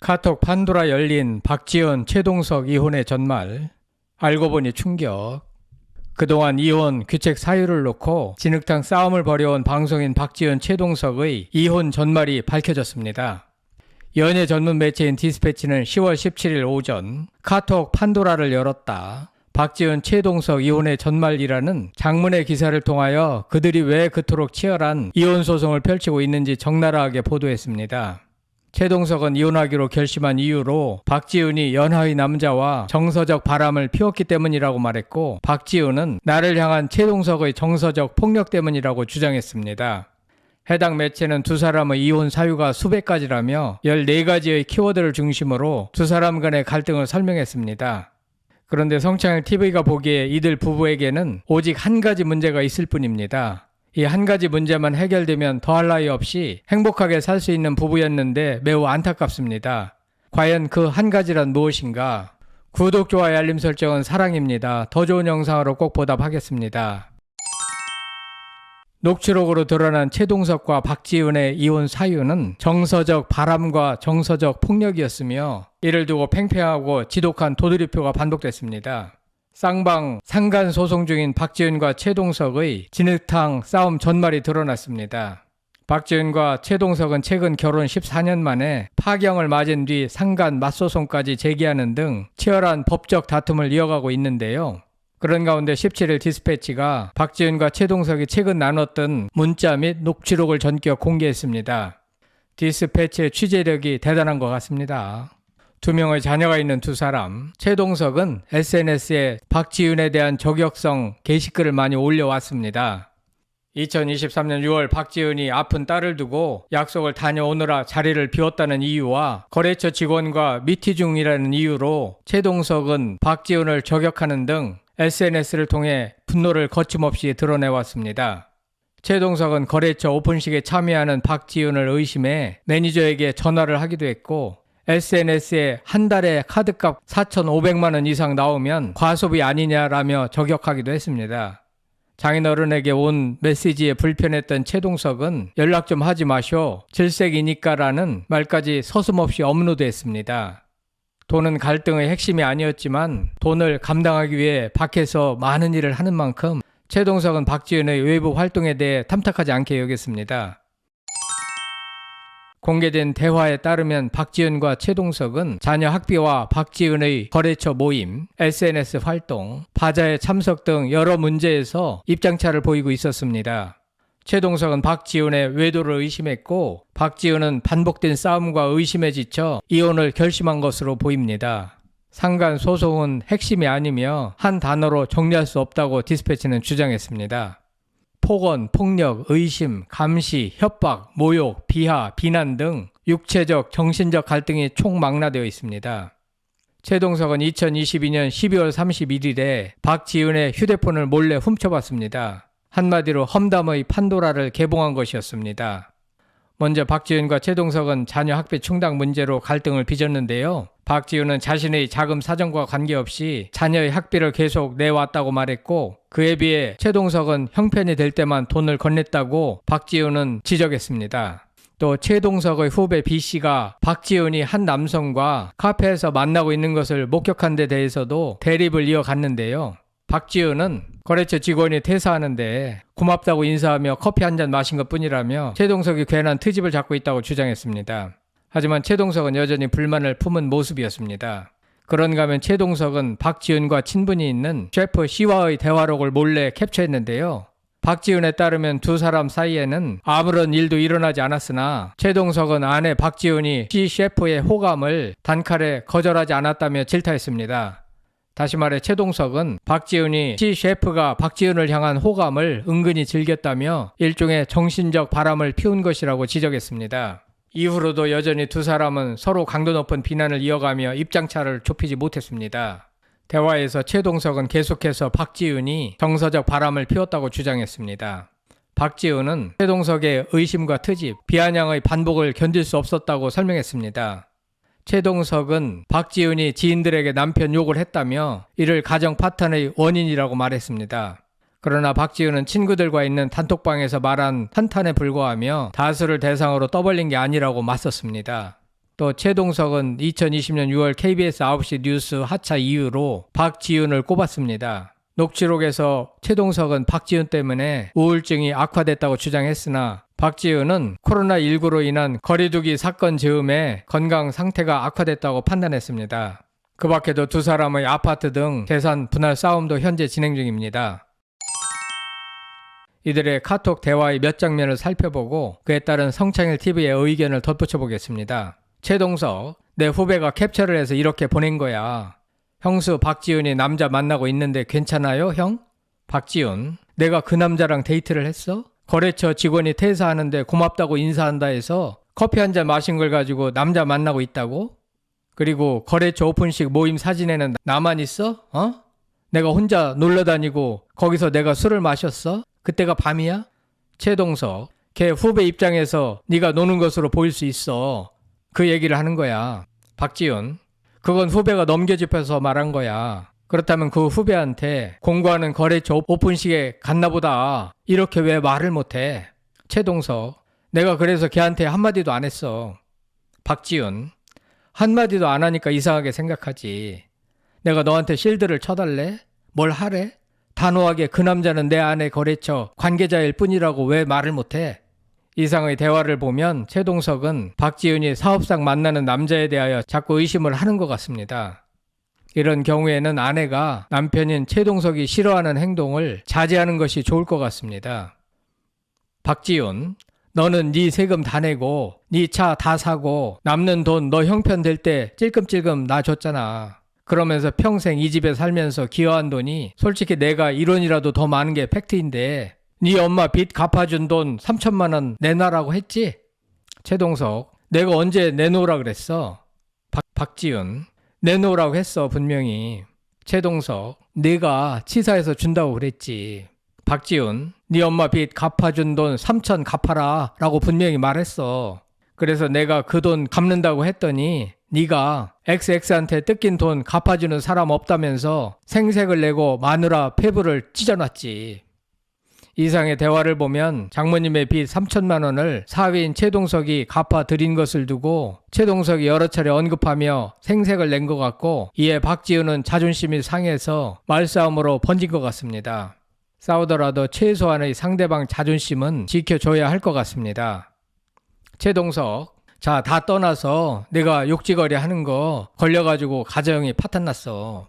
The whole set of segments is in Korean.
카톡 판도라 열린 박지원, 최동석 이혼의 전말. 알고 보니 충격. 그동안 이혼 규책 사유를 놓고 진흙탕 싸움을 벌여온 방송인 박지원, 최동석의 이혼 전말이 밝혀졌습니다. 연예 전문 매체인 디스패치는 10월 17일 오전 카톡 판도라를 열었다. 박지원, 최동석 이혼의 전말이라는 장문의 기사를 통하여 그들이 왜 그토록 치열한 이혼 소송을 펼치고 있는지 적나라하게 보도했습니다. 최동석은 이혼하기로 결심한 이유로 박지은이 연하의 남자와 정서적 바람을 피웠기 때문이라고 말했고 박지은은 나를 향한 최동석의 정서적 폭력 때문이라고 주장했습니다. 해당 매체는 두 사람의 이혼 사유가 수백 가지라며 14가지의 키워드를 중심으로 두 사람 간의 갈등을 설명했습니다. 그런데 성창일 TV가 보기에 이들 부부에게는 오직 한 가지 문제가 있을 뿐입니다. 이 한 가지 문제만 해결되면 더할 나위 없이 행복하게 살 수 있는 부부였는데 매우 안타깝습니다. 과연 그 한 가지란 무엇인가? 구독, 좋아요, 알림 설정은 사랑입니다. 더 좋은 영상으로 꼭 보답하겠습니다. 녹취록으로 드러난 최동석과 박지은의 이혼 사유는 정서적 바람과 정서적 폭력이었으며 이를 두고 팽팽하고 지독한 도드리표가 반복됐습니다. 쌍방 상간 소송 중인 박지은과 최동석의 진흙탕 싸움 전말이 드러났습니다. 박지은과 최동석은 최근 결혼 14년 만에 파경을 맞은 뒤 상간 맞소송까지 제기하는 등 치열한 법적 다툼을 이어가고 있는데요. 그런 가운데 17일 디스패치가 박지은과 최동석이 최근 나눴던 문자 및 녹취록을 전격 공개했습니다. 디스패치의 취재력이 대단한 것 같습니다. 두 명의 자녀가 있는 두 사람, 최동석은 SNS에 박지윤에 대한 저격성 게시글을 많이 올려왔습니다. 2023년 6월 박지은이 아픈 딸을 두고 약속을 다녀오느라 자리를 비웠다는 이유와 거래처 직원과 미티 중이라는 이유로 최동석은 박지은을 저격하는 등 SNS를 통해 분노를 거침없이 드러내왔습니다. 최동석은 거래처 오픈식에 참여하는 박지윤을 의심해 매니저에게 전화를 하기도 했고 SNS에 한 달에 카드값 4,500만 원 이상 나오면 과소비 아니냐라며 저격하기도 했습니다. 장인어른에게 온 메시지에 불편했던 최동석은 연락 좀 하지 마쇼. 질색이니까라는 말까지 서슴없이 업로드했습니다. 돈은 갈등의 핵심이 아니었지만 돈을 감당하기 위해 밖에서 많은 일을 하는 만큼 최동석은 박지은의 외부 활동에 대해 탐탁하지 않게 여겼습니다. 공개된 대화에 따르면 박지은과 최동석은 자녀 학비와 박지은의 거래처 모임, SNS 활동, 바자회 참석 등 여러 문제에서 입장차를 보이고 있었습니다. 최동석은 박지은의 외도를 의심했고 박지은은 반복된 싸움과 의심에 지쳐 이혼을 결심한 것으로 보입니다. 상간 소송은 핵심이 아니며 한 단어로 정리할 수 없다고 디스패치는 주장했습니다. 폭언, 폭력, 의심, 감시, 협박, 모욕, 비하, 비난 등 육체적, 정신적 갈등이 총망라되어 있습니다. 최동석은 2022년 12월 31일에 박지은의 휴대폰을 몰래 훔쳐봤습니다. 한마디로 험담의 판도라를 개봉한 것이었습니다. 먼저 박지은과 최동석은 자녀 학비 충당 문제로 갈등을 빚었는데요. 박지윤은 자신의 자금 사정과 관계없이 자녀의 학비를 계속 내왔다고 말했고 그에 비해 최동석은 형편이 될 때만 돈을 건넸다고 박지윤은 지적했습니다. 또 최동석의 후배 B씨가 박지윤이 한 남성과 카페에서 만나고 있는 것을 목격한 데 대해서도 대립을 이어갔는데요. 박지은은 거래처 직원이 퇴사하는데 고맙다고 인사하며 커피 한 잔 마신 것 뿐이라며 최동석이 괜한 트집을 잡고 있다고 주장했습니다. 하지만 최동석은 여전히 불만을 품은 모습이었습니다. 그런가 하면 최동석은 박지은과 친분이 있는 셰프 C와의 대화록을 몰래 캡처했는데요. 박지은에 따르면 두 사람 사이에는 아무런 일도 일어나지 않았으나 최동석은 아내 박지은이 C 셰프의 호감을 단칼에 거절하지 않았다며 질타했습니다. 다시 말해 최동석은 박지은이 C 셰프가 박지은을 향한 호감을 은근히 즐겼다며 일종의 정신적 바람을 피운 것이라고 지적했습니다. 이후로도 여전히 두 사람은 서로 강도 높은 비난을 이어가며 입장차를 좁히지 못했습니다. 대화에서 최동석은 계속해서 박지은이 정서적 바람을 피웠다고 주장했습니다. 박지은은 최동석의 의심과 트집, 비아냥의 반복을 견딜 수 없었다고 설명했습니다. 최동석은 박지은이 지인들에게 남편 욕을 했다며 이를 가정 파탄의 원인이라고 말했습니다. 그러나 박지은은 친구들과 있는 단톡방에서 말한 한탄에 불과하며 다수를 대상으로 떠벌린 게 아니라고 맞섰습니다. 또 최동석은 2020년 6월 KBS 9시 뉴스 하차 이후로 박지윤을 꼽았습니다. 녹취록에서 최동석은 박지윤 때문에 우울증이 악화됐다고 주장했으나 박지윤은 코로나19로 인한 거리두기 사건 즈음에 건강 상태가 악화됐다고 판단했습니다. 그 밖에도 두 사람의 아파트 등 재산 분할 싸움도 현재 진행 중입니다. 이들의 카톡 대화의 몇 장면을 살펴보고 그에 따른 성창일 TV의 의견을 덧붙여 보겠습니다. 최동석, 내 후배가 캡처를 해서 이렇게 보낸 거야. 형수 박지윤이 남자 만나고 있는데 괜찮아요, 형? 박지윤, 내가 그 남자랑 데이트를 했어? 거래처 직원이 퇴사하는데 고맙다고 인사한다 해서 커피 한 잔 마신 걸 가지고 남자 만나고 있다고? 그리고 거래처 오픈식 모임 사진에는 나만 있어? 어? 내가 혼자 놀러 다니고 거기서 내가 술을 마셨어? 그때가 밤이야? 최동석, 걔 후배 입장에서 네가 노는 것으로 보일 수 있어. 그 얘기를 하는 거야. 박지윤, 그건 후배가 넘겨짚어서 말한 거야. 그렇다면 그 후배한테 공부하는 거래처 오픈식에 갔나 보다. 이렇게 왜 말을 못해? 최동석, 내가 그래서 걔한테 한마디도 안 했어. 박지윤, 한마디도 안 하니까 이상하게 생각하지. 내가 너한테 실드를 쳐달래? 뭘 하래? 단호하게 그 남자는 내 아내 거래처 관계자일 뿐이라고 왜 말을 못해? 이상의 대화를 보면 최동석은 박지윤이 사업상 만나는 남자에 대하여 자꾸 의심을 하는 것 같습니다. 이런 경우에는 아내가 남편인 최동석이 싫어하는 행동을 자제하는 것이 좋을 것 같습니다. 박지윤, 너는 네 세금 다 내고 네 차 다 사고 남는 돈 너 형편 될 때 찔끔찔끔 나 줬잖아. 그러면서 평생 이 집에 살면서 기여한 돈이 솔직히 내가 1원이라도 더 많은 게 팩트인데 네 엄마 빚 갚아준 돈 3천만 원 내놔라고 했지? 최동석, 내가 언제 내놓으라 그랬어? 박, 박지윤, 내놓으라고 했어 분명히. 최동석, 내가 치사해서 준다고 그랬지. 박지훈, 네 엄마 빚 갚아준 돈 3천 갚아라 라고 분명히 말했어. 그래서 내가 그 돈 갚는다고 했더니 네가 XX한테 뜯긴 돈 갚아주는 사람 없다면서 생색을 내고 마누라 폐부를 찢어놨지. 이상의 대화를 보면 장모님의 빚 3천만 원을 사위인 최동석이 갚아 드린 것을 두고 최동석이 여러 차례 언급하며 생색을 낸 것 같고 이에 박지훈은 자존심이 상해서 말싸움으로 번진 것 같습니다. 싸우더라도 최소한의 상대방 자존심은 지켜줘야 할 것 같습니다. 최동석, 자, 다 떠나서 내가 욕지거리 하는 거 걸려가지고 가정이 파탄났어.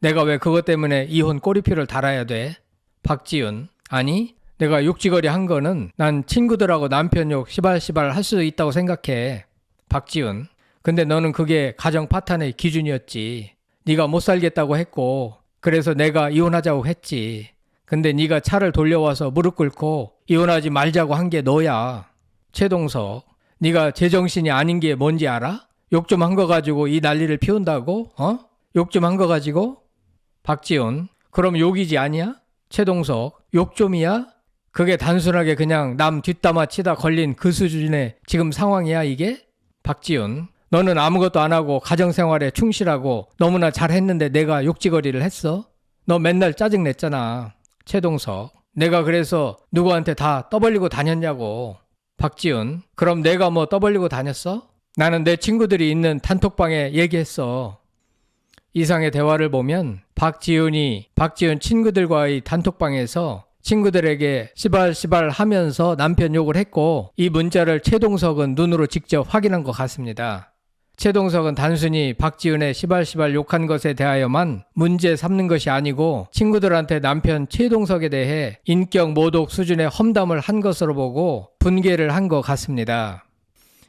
내가 왜 그것 때문에 이혼 꼬리표를 달아야 돼? 박지윤, 아니, 내가 욕지거리 한 거는 난 친구들하고 남편 욕 시발시발 할 수 있다고 생각해. 박지윤, 근데 너는 그게 가정 파탄의 기준이었지. 네가 못 살겠다고 했고, 그래서 내가 이혼하자고 했지. 근데 네가 차를 돌려와서 무릎 꿇고 이혼하지 말자고 한 게 너야. 최동석, 네가 제정신이 아닌 게 뭔지 알아? 욕 좀 한 거 가지고 이 난리를 피운다고? 어? 욕 좀 한 거 가지고? 박지훈, 그럼 욕이지 아니야? 최동석, 욕 좀이야? 그게 단순하게 그냥 남 뒷담화 치다 걸린 그 수준의 지금 상황이야 이게? 박지훈, 너는 아무것도 안 하고 가정생활에 충실하고 너무나 잘했는데 내가 욕지거리를 했어? 너 맨날 짜증냈잖아. 최동석, 내가 그래서 누구한테 다 떠벌리고 다녔냐고. 박지훈, 그럼 내가 뭐 떠벌리고 다녔어? 나는 내 친구들이 있는 단톡방에 얘기했어. 이상의 대화를 보면 박지훈이 박지훈 친구들과의 단톡방에서 친구들에게 시발시발 하면서 남편 욕을 했고 이 문자를 최동석은 눈으로 직접 확인한 것 같습니다. 최동석은 단순히 박지은의 시발시발 욕한 것에 대하여만 문제 삼는 것이 아니고 친구들한테 남편 최동석에 대해 인격 모독 수준의 험담을 한 것으로 보고 분개를 한 것 같습니다.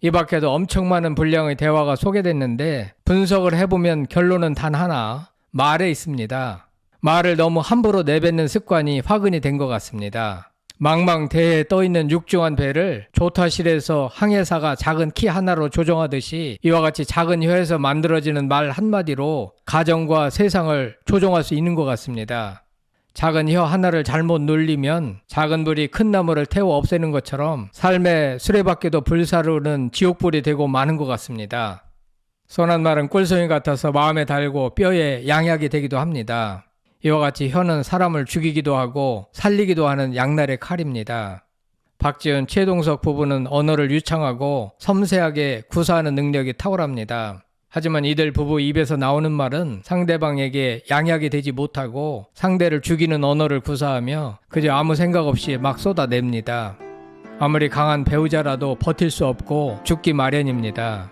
이 밖에도 엄청 많은 분량의 대화가 소개됐는데 분석을 해보면 결론은 단 하나, 말에 있습니다. 말을 너무 함부로 내뱉는 습관이 화근이 된 것 같습니다. 망망대해에 떠있는 육중한 배를 조타실에서 항해사가 작은 키 하나로 조종하듯이 이와 같이 작은 혀에서 만들어지는 말 한마디로 가정과 세상을 조종할 수 있는 것 같습니다. 작은 혀 하나를 잘못 눌리면 작은 불이 큰 나무를 태워 없애는 것처럼 삶의 수레바퀴도 불사르는 지옥불이 되고 마는 것 같습니다. 선한 말은 꿀송이 같아서 마음에 달고 뼈에 양약이 되기도 합니다. 이와 같이 혀는 사람을 죽이기도 하고 살리기도 하는 양날의 칼입니다. 박지은, 최동석 부부는 언어를 유창하고 섬세하게 구사하는 능력이 탁월합니다. 하지만 이들 부부 입에서 나오는 말은 상대방에게 양약이 되지 못하고 상대를 죽이는 언어를 구사하며 그저 아무 생각 없이 막 쏟아냅니다. 아무리 강한 배우자라도 버틸 수 없고 죽기 마련입니다.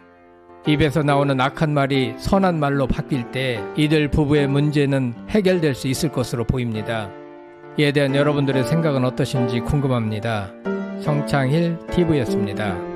입에서 나오는 악한 말이 선한 말로 바뀔 때 이들 부부의 문제는 해결될 수 있을 것으로 보입니다. 이에 대한 여러분들의 생각은 어떠신지 궁금합니다. 성창힐 TV였습니다.